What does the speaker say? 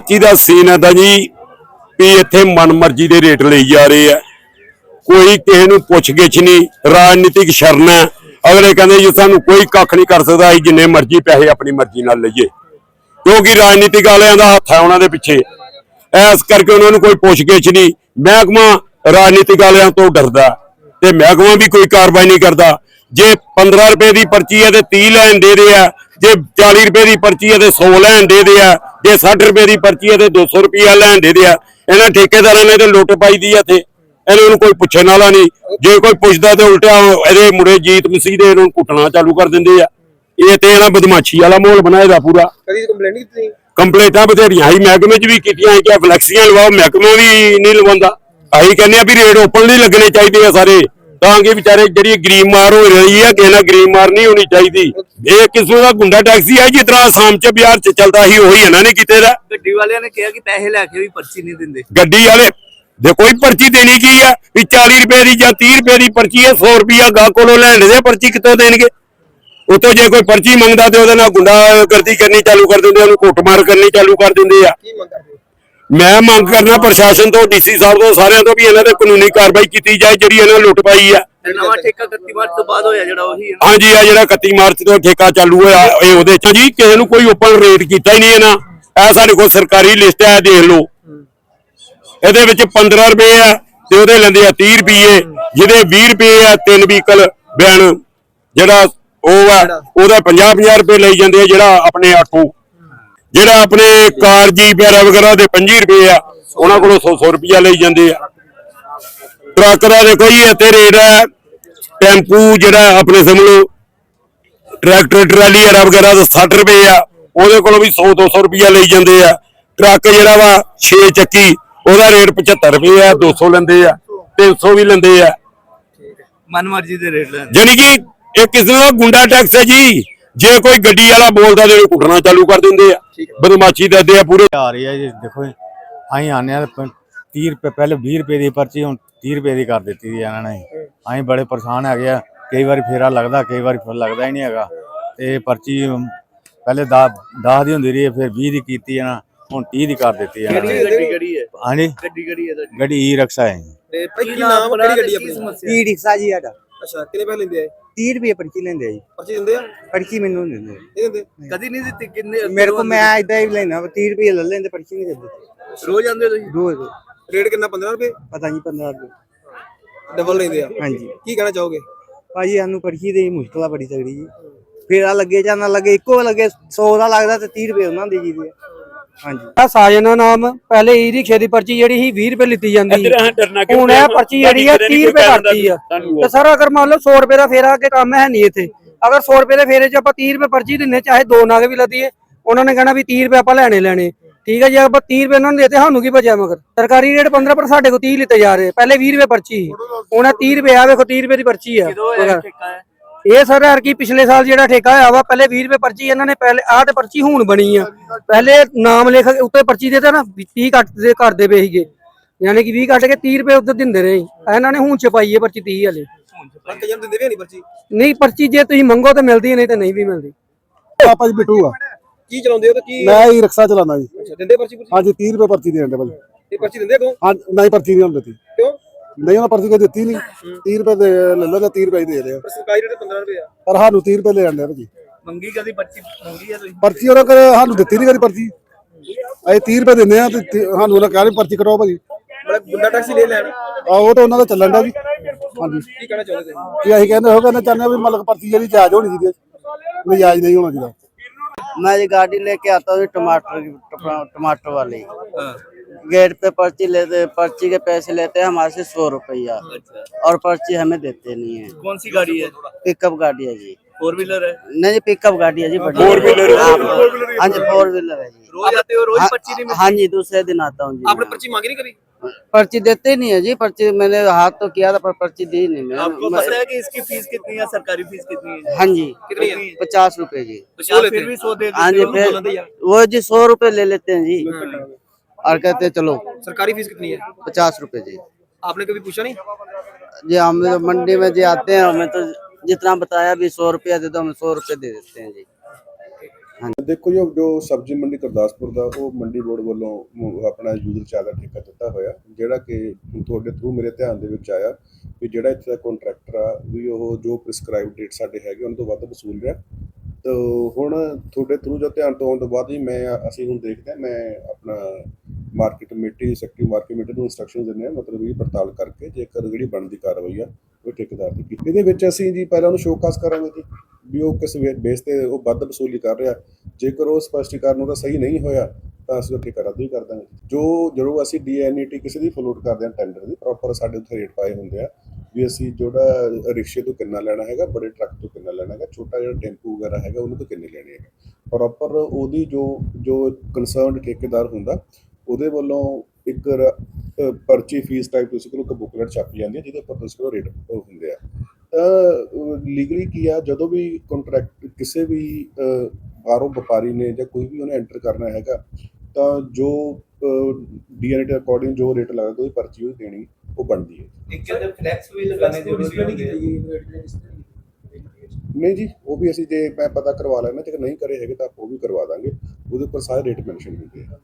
ਪਰਚੀ ਦਾ ਸੀਨ ਹੈ ਤਾਂ ਜੀ, ਵੀ ਇੱਥੇ ਮਨਮਰਜ਼ੀ ਦੇ ਰੇਟ ਲਈ ਜਾ ਰਹੇ ਆ। ਕੋਈ ਕਿਸੇ ਨੂੰ ਪੁੱਛਗਿੱਛ ਨਹੀਂ, ਰਾਜਨੀਤਿਕ ਸ਼ਰਨ ਹੈ। ਅਗਲੇ ਕਹਿੰਦੇ ਜੀ, ਸਾਨੂੰ ਕੋਈ ਕੱਖ ਨਹੀਂ ਕਰ ਸਕਦਾ, ਅਸੀਂ ਜਿੰਨੇ ਮਰਜ਼ੀ ਪੈਸੇ ਆਪਣੀ ਮਰਜ਼ੀ ਨਾਲ ਲਈਏ। ਕਿਉਂਕਿ ਰਾਜਨੀਤਿਕ ਵਾਲਿਆਂ ਦਾ ਹੱਥ ਹੈ ਉਹਨਾਂ ਦੇ ਪਿੱਛੇ। ਐਸ ਕਰਕੇ ਉਹਨਾਂ ਨੂੰ ਕੋਈ ਪੁੱਛਗਿੱਛ ਨਹੀਂ। ਮਹਿਕਮਾ ਰਾਜਨੀਤਿਕ ਵਾਲਿਆਂ ਤੋਂ ਡਰਦਾ ਤੇ ਮਹਿਕਮਾ ਵੀ ਕੋਈ ਕਾਰਵਾਈ ਨਹੀਂ ਕਰਦਾ। ਜੇ 15 ਰੁਪਏ ਦੀ ਪਰਚੀ ਹੈ ਤੇ 30 ਲੈਣ ਦੇ ਦੇ ਆ। ਜੇ 40 ਰੁਪਏ ਦੀ ਪਰਚੀ ਹੈ ਤੇ 100 ਲੈਣ ਦੇ ਦੇ ਆ। ਜੇ 60 ਰੁਪਏ ਦੀ ਪਰਚੀ ਹੈ ਤੇ 200 ਰੁਪਿਆ ਲੈਣ ਦੇ ਦੇ ਆ ਇਹਨਾਂ ਠੇਕੇਦਾਰਾਂ ਨੇ ਤੇ ਲੁੱਟ ਪਾਈ ਦੀ ਆ ਇੱਥੇ। ਇਹਨਾਂ ਨੂੰ ਕੋਈ ਪੁੱਛਣ ਵਾਲਾ ਨਹੀਂ। ਜੇ ਕੋਈ ਪੁੱਛਦਾ ਤੇ ਉਲਟਾ ਇਹਦੇ ਮੁੰਡੇ ਜੀਤ ਮਸੀਹ ਦੇ ਇਹਨੂੰ ਕੁੱਟਣਾ ਚਾਲੂ ਕਰ ਦਿੰਦੇ ਆ। ਇਹ ਤੇ ਇਹਨਾਂ ਬਦਮਾਸ਼ੀ ਵਾਲਾ ਮਾਹੌਲ ਬਣਾਇਆ ਦਾ ਪੂਰਾ। ਕਦੀ ਕੰਪਲੇਂਟ ਨਹੀਂ ਕੀਤੀ? ਕੰਪਲੇਂਟਾਂ ਬਥੇਰੀਆਂ ਹੀ ਮਹਿਕਮੇ 'ਚ ਵੀ ਕੀਤੀਆਂ ਕਿ ਫਲੈਕਸੀਆਂ ਲਵਾਓ ਮਹਿਕਮਾ ਵੀ ਨਹੀਂ ਲਵਾਉਂਦਾ। ਅਸੀਂ ਕਹਿੰਦੇ ਆ ਵੀ ਰੇਟ ਓਪਨ ਨਹੀਂ ਲੱਗਣੇ ਚਾਹੀਦੇ ਆ ਸਾਰੇ। ਤਾਂ ਕਿ ਵਿਚਾਰੇ ਜਿਹੜੀ ਗਰੀਬ ਮਾਰ ਹੋ ਰਹੀ ਹੈ ਕਿਸੇ ਨਾਲ ਗਰੀਬ ਮਾਰ ਨਹੀਂ ਹੋਣੀ ਚਾਹੀਦੀ। ਇਹ ਕਿਸਮ ਦਾ ਗੁੰਡਾ ਟੈਕਸੀ ਹੈ ਜਿਸ ਤਰ੍ਹਾਂ ਆਸਾਮ 'ਚ ਬਿਹਾਰ 'ਚ ਚੱਲਦਾ ਸੀ ਉਹੀ ਇਹਨਾਂ ਨੇ ਕੀਤੇ ਦਾ। ਗੱਡੀ ਵਾਲਿਆਂ ਨੇ ਕਿਹਾ ਕਿ ਪੈਸੇ ਲੈ ਕੇ ਵੀ ਪਰਚੀ ਨਹੀਂ ਦਿੰਦੇ। ਗੱਡੀ ਵਾਲੇ ਜੇ ਕੋਈ ਪਰਚੀ ਦੇਣੀ ਕੀ ਆ ਵੀ 40 ਰੁਪਏ ਦੀ ਜਾਂ 30 ਰੁਪਏ ਦੀ ਪਰਚੀ ਹੈ 100 ਰੁਪਿਆ ਗਾਹ ਕੋਲੋਂ ਲੈਣ ਦੇ ਪਰਚੀ ਕਿੱਥੋਂ ਦੇਣਗੇ? ਉਤੋਂ ਜੇ ਕੋਈ ਪਰਚੀ ਮੰਗਦਾ ਤੇ ਉਹਦੇ ਨਾਲ ਗੁੰਡਾਗਰਦੀ ਕਰਨੀ ਚਾਲੂ ਕਰ ਦਿੰਦੇ ਉਹਨੂੰ ਕੁੱਟਮਾਰ ਕਰਨੀ ਚਾਲੂ ਕਰ ਦਿੰਦੇ ਆ। ਕੀ ਮੰਗ? ਕਰਦੇ ਹੋ? ਮੈਂ ਮੰਗ ਕਰਨਾ ਪ੍ਰਸ਼ਾਸਨ ਤੋਂ ਡੀਸੀ ਸਾਹਿਬ ਤੋਂ ਸਾਰਿਆਂ ਤੋਂ ਵੀ ਇਹਨਾਂ ਤੇ ਕਾਨੂੰਨੀ ਕਾਰਵਾਈ ਕੀਤੀ ਜਾਏ ਜਿਹੜੀ ਇਹਨਾਂ ਲੁੱਟ ਪਾਈ ਆ ਨਵਾਂ ਠੇਕਾ 31 ਮਾਰਚ ਤੋਂ ਬਾਅਦ ਹੋਇਆ ਜਿਹੜਾ ਉਹੀ। ਹਾਂਜੀ ਆ ਜਿਹੜਾ 31 ਮਾਰਚ ਤੋਂ ਠੇਕਾ ਚਾਲੂ ਹੋਇਆ ਇਹ ਉਹਦੇ ਚ ਜੀ ਕਿਸੇ ਨੂੰ ਕੋਈ ਓਪਨ ਰੇਟ ਕੀਤਾ ਹੀ ਨਹੀਂ ਇਹਨਾਂ। ਇਹ ਸਾਡੇ ਕੋਲ ਸਰਕਾਰੀ ਲਿਸਟ ਹੈ ਦੇਖ ਲਓ। ਇਹਦੇ ਵਿੱਚ 15 ਰੁਪਏ ਆ ਤੇ ਉਹਦੇ ਲੈਂਦੇ ਆ 30 ਰੁਪਏ। ਜਿਹਦੇ 20 ਰੁਪਏ ਆ ਤਿੰਨ ਵਹੀਕਲ ਬਿਆਨ ਜਿਹੜਾ ਉਹ ਆ ਉਹਦਾ 50 50 ਰੁਪਏ ਲਈ ਜਾਂਦੇ ਆ ਜਿਹੜਾ ਆਪਣੇ ਆਟੋ। ਜਿਹੜਾ ਆਪਣੇ ਕਾਰ ਜੀ ਵਗੈਰਾ ਵਗੈਰਾ ਦੇ 25 ਰੁਪਏ ਆ ਉਹਨਾਂ ਕੋਲੋਂ 100 100 ਰੁਪਿਆ ਲਈ ਜਾਂਦੇ ਆ। ਟਰੱਕ ਦਾ ਦੇਖੋ ਜੀ ਇੱਥੇ ਰੇਟ ਹੈ ਟੈਂਪੂ ਜਿਹੜਾ ਆਪਣੇ ਸਮਝ ਟਰੈਕਟਰ ਟਰਾਲੀ ਐਰਾ ਵਗੈਰਾ ਦਾ 60 ਰੁਪਏ ਆ ਉਹਦੇ ਕੋਲੋਂ ਵੀ 100 200 ਰੁਪਿਆ ਲਈ ਜਾਂਦੇ ਆ। ਟਰੱਕ ਜਿਹੜਾ ਵਾ 6 ਚੱਕੀ ਉਹਦਾ ਰੇਟ 75 ਰੁਪਏ ਆ 200 ਲੈਂਦੇ ਆ 300 ਵੀ ਲੈਂਦੇ ਆ। ਮਨਮਰਜ਼ੀ ਦੇ ਰੇਟ ਲੈਂਦੇ ਜਾਣੀ ਕਿ ਇਹ ਕਿਸਮ ਦਾ ਗੁੰਡਾ ਟੈਕਸ ਹੈ ਜੀ? ਜੇ ਕੋਈ ਗੱਡੀ ਵਾਲਾ ਬੋਲਦਾ ਤੇ ਕੁੱਟਣਾ ਚਾਲੂ ਕਰ ਦਿੰਦੇ ਆ। ਬਦਮਾਸ਼ੀ ਕਰਦੇ ਆ ਪੂਰੇ। ਆ ਰਹੀ ਹੈ ਜੀ ਦੇਖੋ ਜੀ, ਅਸੀਂ ਆਨੇ ਆ 30 ਰੁਪਏ ਪਹਿਲੇ 20 ਰੁਪਏ ਦੀ ਪਰਚੀ ਹੁਣ 30 ਰੁਪਏ ਦੀ ਕਰ ਦਿੱਤੀ ਦੀ ਇਹਨਾਂ ਨੇ। ਅਸੀਂ ਬੜੇ ਪਰੇਸ਼ਾਨ ਹੈਗੇ ਆ। ਕਈ ਵਾਰੀ ਫੇਰਾ ਲੱਗਦਾ ਕਈ ਵਾਰੀ ਫਿਰ ਲੱਗਦਾ ਹੀ ਨਹੀਂ ਹੈਗਾ। ਤੇ ਪਰਚੀ ਪਹਿਲੇ 10 ਦੀ ਹੁੰਦੀ ਰਹੀ ਫਿਰ 20 ਦੀ ਕੀਤੀ ਹੈ ਨਾ ਹੁਣ 30 ਦੀ ਕਰ ਦਿੱਤੀ ਇਹਨਾਂ ਨੇ। ਗੱਡੀ ਕਿਹੜੀ ਹੈ? ਹਾਂਜੀ? ਗੱਡੀ ਕਿਹੜੀ ਹੈ ਤੁਹਾਡੀ? ਗੱਡੀ ਈ ਰਕਸ਼ਾ ਹੈ ਤੇ ਕੀ ਨਾਮ ਕਿਹੜੀ ਗੱਡੀ ਆਪਣੀ? ਈ ਰਿਕਸ਼ਾ ਜੀ ਸਾਡਾ। ਅੱਛਾ ਕਿੰਨੇ ਪੈਸੇ ਲੈਂਦੇ ਆ 30 ਰੁਪਏ ਪਰਚੀ ਲੈਂਦੇ ਆ ਜੀ। ਪਰਚੀ ਦਿੰਦੇ ਆ? ਪਰਚੀ ਮੈਨੂੰ ਨਹੀਂ ਦਿੰਦੇ। ਇਹ ਦਿੰਦੇ? ਕਦੀ ਨਹੀਂ ਦਿੱਤੀ ਕਿੰਨੇ ਮੇਰੇ ਕੋ ਮੈਂ ਇਦਾਂ ਹੀ ਲੈਣਾ 30 ਰੁਪਏ ਲੈ ਲੈਂਦੇ ਪਰਚੀ ਨਹੀਂ ਦਿੰਦੇ। ਰੋਜ਼ ਆਉਂਦੇ ਹੋ ਤੁਸੀਂ? ਰੋਜ਼। ਰੇਟ ਕਿੰਨਾ 15 ਰੁਪਏ? ਪਤਾ ਨਹੀਂ 15 ਰੁਪਏ। ਡਬਲ ਲੈਂਦੇ ਆ। ਹਾਂਜੀ। ਕੀ ਕਹਿਣਾ ਚਾਹੋਗੇ? ਭਾਜੀ ਸਾਨੂੰ ਪਰਚੀ ਦੇ ਮੁਸ਼ਕਲ ਆ ਬੜੀ ਤਗੜੀ ਜੀ। ਫੇਰਾ ਲੱਗੇ ਜਾਂ ਨਾ ਲੱਗੇ ਇੱਕੋ ਲੱਗੇ 100 ਦਾ ਲੱਗਦਾ ਤੇ 30 ਰੁਪਏ ਉਹਨਾਂ ਦੇ ਜੀ ਦੇ। ਹਾਂਜੀ। ਆ ਸਾਜਨ ਦਾ ਨਾਮ ਪਹਿਲੇ ਈ ਰਿਕਸ਼ੇ ਦੀ ਪਰਚੀ ਜਿਹੜੀ ਸੀ 20 ਰੁਪਏ ਲਿੱਤੀ ਜਾਂਦੀ ਸੀ। ਹੁਣ ਇਹ ਪਰਚੀ ਜਿਹੜੀ ਆ 30 ਰੁਪਏ ਕਰਤੀ ਆ। ਤੇ ਸਰ ਅਗਰ ਮੰਨ ਲਓ 100 ਰੁਪਏ ਦਾ ਫੇਰਾ ਅੱਗੇ ਕੰਮ ਹੈ ਨਹੀਂ ਇੱਥੇ ਅਗਰ 100 ਰੁਪਏ ਦੇ ਫੇਰੇ 'ਚ ਆਪਾਂ 30 ਰੁਪਏ ਪਰਚੀ ਦਿੰਨੇ ਚਾਹੇ ਦੋ ਨਾਗ ਵੀ ਲੱਦੀਏ ਉਹਨਾਂ ਨੇ ਕਹਿਣਾ ਵੀ 30 ਰੁਪਏ ਆਪਾਂ ਲੈਣੇ ਲੈਣੇ। ਠੀਕ ਹੈ ਜੇ ਆਪਾਂ 30 ਰੁਪਏ ਉਹਨਾਂ ਨੂੰ ਦੇਤੇ ਸਾਨੂੰ ਕੀ ਬਚਿਆ ਮਗਰ? ਸਰਕਾਰੀ ਰੇਟ 15 ਪਰ ਸਾਡੇ ਕੋਲ 30 ਲਿੱਤੇ ਜਾ ਰਹੇ ਪਹਿਲੇ 20 ਰੁਪਏ ਪਰਚੀ ਸੀ। ਹੁਣ ਇਹ 30 ਰੁਪਏ ਆ ਵੇਖੋ 30 ਰੁਪਏ ਦੀ ਪਰਚੀ ਆ। ਇਹ ਸਰ ਯਾਰ ਕੀ ਪਿਛਲੇ ਸਾਲ ਜਿਹੜਾ ਠੇਕਾ ਹੋਇਆ ਵਾ ਪਹਿਲੇ 20 ਰੁਪਏ ਪਰਚੀ ਇਹਨਾਂ ਨੇ ਪਹਿਲੇ ਆਹ ਤੇ ਪਰਚੀ ਹੁਣ ਬਣੀ ਆ। ਪਹਿਲੇ ਨਾਮ ਲਿਖ ਕੇ ਉੱਤੇ ਪਰਚੀ ਦੇ ਤੇ ਨਾ 30 ਕੱਟ ਦੇ ਕਰਦੇ ਪਏ ਸੀਗੇ। ਯਾਨੀ ਕਿ 20 ਕੱਟ ਕੇ 30 ਰੁਪਏ ਉੱਤੇ ਦਿੰਦੇ ਰਹੇ ਇਹਨਾਂ ਨੇ ਹੁਣ ਛਪਾਈ ਹੈ ਪਰਚੀ 30 ਵਾਲੀ। ਨਹੀਂ ਪਰਚੀ? ਨਹੀਂ ਪਰਚੀ ਜੇ ਤੁਸੀਂ ਮੰਗੋ ਤੇ ਮਿਲਦੀ ਨਹੀਂ ਤੇ ਨਹੀਂ ਵੀ ਮਿਲਦੀ। ਆਪਾਂ ਜੀ ਬਿੱਟੂ ਆ। ਕੀ ਚਲਾਉਂਦੇ ਹੋ ਤੇ ਕੀ ਮੈਂ ਹੀ ਰਿਕਸ਼ਾ ਚਲਾਉਂਦਾ ਜੀ। ਅੱਛਾ ਦਿੰਦੇ ਪਰਚੀ? ਹਾਂਜੀ 30 ਰੁਪਏ ਪਰਚੀ ਦੇਣ ਦੇ ਭਾਜੀ। ਇਹ ਪਰਚੀ ਦਿੰਦੇ ਕੋ ਹਾਂ ਨਹੀਂ ਪਰਚੀ ਨਹੀਂ ਹੁੰਦੀ। ਨਹੀਂ ਉਹਨਾਂ ਪਰਚੀ ਕੋਈ ਦਿੱਤੀ ਨਹੀਂ 30 ਰੁਪਏ ਦੇ ਲੈ ਲਓ ਜਾਂ 30 ਰੁਪਏ ਹੀ ਦੇ ਰਹੇ ਆ ਪਰ ਸਰਕਾਰੀ ਰੇਟ 15 ਰੁਪਏ ਆ ਪਰ ਸਾਨੂੰ 30 ਰੁਪਏ ਲੈ ਜਾਂਦੇ ਆ ਭਾਜੀ ਮੰਗੀ ਕਦੀ ਪਰਚੀ ਮੰਗੀ ਹੈ ਤੁਸੀਂ ਪਰਚੀ ਉਹਨਾਂ ਕੋਲ ਸਾਨੂੰ ਦਿੱਤੀ ਨਹੀਂ ਕਦੀ ਪਰਚੀ ਅਸੀਂ 30 ਰੁਪਏ ਦਿੰਦੇ ਆ ਤੇ ਤੀ- ਸਾਨੂੰ ਉਹਨਾਂ ਕਹਿੰਦੇ ਪਰਚੀ ਕਟਾਓ ਭਾਜੀ ਮਤਲਬ ਗੁੰਡਾ ਟੈਕਸੀ ਲੈ ਲੈਣ ਆ ਉਹ ਤਾਂ ਉਹਨਾਂ ਦਾ ਚੱਲਣ ਦਾ ਜੀ ਹਾਂਜੀ ਕੀ ਕਹਿਣਾ ਚਾਹੁੰਦੇ ਤੁਸੀਂ ਕਿ ਅਸੀਂ ਕਹਿੰਦੇ ਹੋ ਕਹਿੰਦੇ ਚਾਹੁੰਦੇ ਹਾਂ ਵੀ ਮਤਲਬ ਪਰਚੀ ਜਿਹੜੀ ਜਾਇਜ਼ ਹੋਣੀ ਚਾਹੀਦੀ ਹੈ ਨਜਾਇਜ਼ ਨਹੀਂ ਹੋਣਾ ਚਾਹੀਦਾ मैं ये गाड़ी लेके आता हूँ टमाटर की टमा- टमाटर वाली गेट पे पर्ची लेते पर्ची के पैसे लेते हैं हमारे से सौ रुपया। अच्छा। और पर्ची हमें देते नहीं है। कौन सी गाड़ी है? पिकअप गाड़ी है जी। फोर व्हीलर है? नहीं जी पिकअप गाड़ी है जी बड़ी Four wheeler हाँ। हाँ जी फोर व्हीलर है जी। रोज आते हो रोज हाँ- पर्ची नहीं हाँ जी दूसरे दिन आता हूँ जी आपने पर्ची मांगी नहीं कभी? पर्ची देते नहीं है जी पर्ची मैंने हाथ तो किया था पर पर्ची दी नहीं आपको मैं पता है कि इसकी फ़ीस कितनी है सरकारी फ़ीस कितनी है? हाँ जी कितनी है? पचास रुपए जी। पचास फिर भी सौ दे हाँ जी फिर वो जी सौ रुपए ले लेते हैं जी। और कहते हैं चलो सरकारी फीस कितनी है पचास रुपए जी आपने कभी पूछा नहीं जी हम तो मंडी में जी आते हैं हमें तो जितना बताया भी सौ रुपया दे दो हमें सौ रुपये दे देते हैं जी ਦੇਖੋ ਜੋ ਜੋ ਸਬਜ਼ੀ ਮੰਡੀ ਗੁਰਦਾਸਪੁਰ ਦਾ ਉਹ ਮੰਡੀ ਬੋਰਡ ਵੱਲੋਂ ਮ- ਆਪਣਾ ਯੂਜ਼ਰ ਚਾਰਜ ਦਾ ਠੇਕਾ ਦਿੱਤਾ ਹੋਇਆ ਜਿਹੜਾ ਕਿ ਤੁਹਾਡੇ ਥਰੂ ਮੇਰੇ ਧਿਆਨ ਦੇ ਵਿੱਚ ਆਇਆ ਵੀ ਜਿਹੜਾ ਇੱਥੇ ਦਾ ਕੰਟਰੈਕਟਰ ਆ ਵੀ ਉਹ ਜੋ ਪ੍ਰਿਸਕ੍ਰਾਈਬ ਡੇਟ ਸਾਡੇ ਹੈਗੇ ਉਹਨਾਂ ਤੋਂ ਵੱਧ ਵਸੂਲ ਰਿਹਾ ਤੋ ਹੁਣ ਤੁਹਾਡੇ ਥਰੂ ਜੋ ਧਿਆਨ ਤੋਂ ਆਉਣ ਤੋਂ ਬਾਅਦ ਹੀ ਮੈਂ ਅਸੀਂ ਹੁਣ ਦੇਖਦੇ ਹਾਂ ਮੈਂ ਆਪਣਾ market committee secretary market committee ਨੂੰ ਇਨਸਟਰਕਸ਼ਨ ਦਿੰਦੇ ਹਾਂ ਮਤਲਬ ਇਹ ਪੜਤਾਲ ਕਰਕੇ ਜੇਕਰ ਜਿਹੜੀ ਬਣਦੀ ਕਾਰਵਾਈ ਆ, ਉਹ ਠੇਕੇਦਾਰ ਦੀ ਕੀਤੀ। ਇਹਦੇ ਵਿੱਚ ਅਸੀਂ ਜੀ ਪਹਿਲਾਂ ਉਹਨੂੰ ਸ਼ੋਕਾਸ ਕਰਾਂਗੇ ਜੀ, ਵੀ ਉਹ ਕਿਸ ਬੇਸ ਤੇ ਉਹ ਵੱਧ ਵਸੂਲੀ ਕਰ ਰਿਹਾ। ਜੇਕਰ ਉਹ ਸਪਸ਼ਟੀਕਰਨ ਉਹਦਾ ਸਹੀ ਨਹੀਂ ਹੋਇਆ, ਤਾਂ ਅਸੀਂ ਉਹ ਠੇਕਾ ਰੱਦ ਹੀ ਕਰ ਦਾਂਗੇ। ਜੋ, ਜਦੋਂ ਅਸੀਂ ਡੀਐਨਈਟੀ ਕਿਸੇ ਦੀ ਫਲੋਟ ਕਰਦੇ ਹਾਂ ਟੈਂਡਰ ਦੀ ਪ੍ਰੋਪਰ ਸਾਡੇ ਉੱਥੇ ਰੇਟ ਪਾਏ ਹੁੰਦੇ ਆ, ਵੀ ਅਸੀਂ ਜਿਹੜਾ ਰਿਕਸ਼ੇ ਤੋਂ ਕਿੰਨਾ ਲੈਣਾ ਹੈਗਾ, ਬੜੇ ਟਰੱਕ ਤੋਂ ਕਿੰਨਾ ਲੈਣਾ ਹੈਗਾ, ਛੋਟਾ ਜਿਹੜਾ ਟੈਂਪੂ ਵਗੈਰਾ ਹੈਗਾ, ਉਹਨੂੰ ਤੋਂ ਕਿੰਨੇ ਲੈਣੇ ਹੈਗੇ। ਪ੍ਰੋਪਰ ਉਹਦੀ ਜੋ ਜੋ ਕੰਸਰਨਡ ਠੇਕੇਦਾਰ ਹੁੰਦਾ ਉਹਦੇ ਵੱਲੋਂ ਇੱਕ ਪਰਚੀ ਫੀਸ ਟਾਈਪ ਤੁਸੀਂ ਕੋਲ ਇੱਕ ਬੁਕਲੇਟ ਛਾਪੀ ਜਾਂਦੀ ਹੈ ਜਿਹਦੇ ਉੱਪਰ ਤੁਸੀਂ ਕੋਲ ਰੇਟ ਹੁੰਦੇ ਆ। ਤਾਂ ਲੀਗਲੀ ਕੀ ਆ ਜਦੋਂ ਵੀ ਕੰਟਰੈਕਟ ਕਿਸੇ ਵੀ ਬਾਹਰੋਂ ਵਪਾਰੀ ਨੇ ਜਾਂ ਕੋਈ ਵੀ ਉਹਨੇ ਐਂਟਰ ਕਰਨਾ ਹੈਗਾ ਤਾਂ ਜੋ ਡੀਐਨਏ ਅਕੋਰਡਿੰਗ ਜੋ ਰੇਟ ਲੱਗਦਾ ਉਹਦੀ ਪਰਚੀ ਉਹ ਦੇਣੀ ਉਹ ਬਣਦੀ ਹੈ। ਇੱਕ ਕਹਿੰਦੇ ਫਲੈਕਸ ਵੀ ਲਗਾਣੇ ਜ਼ਰੂਰੀ ਨਹੀਂ ਜੀ ਉਹ ਵੀ ਅਸੀਂ ਜੇ ਮੈਂ ਪਤਾ ਕਰਵਾ ਲੈਣਾ ਜੇ ਨਹੀਂ ਕਰੇ ਹੈਗੇ ਤਾਂ ਆਪਾਂ ਉਹ ਵੀ ਕਰਵਾ ਦਾਂਗੇ। ਉਹਦੇ ਉੱਪਰ ਸਾਰੇ ਰੇਟ ਮੈਂਸ਼ਨ ਹੁੰਦੇ ਆ।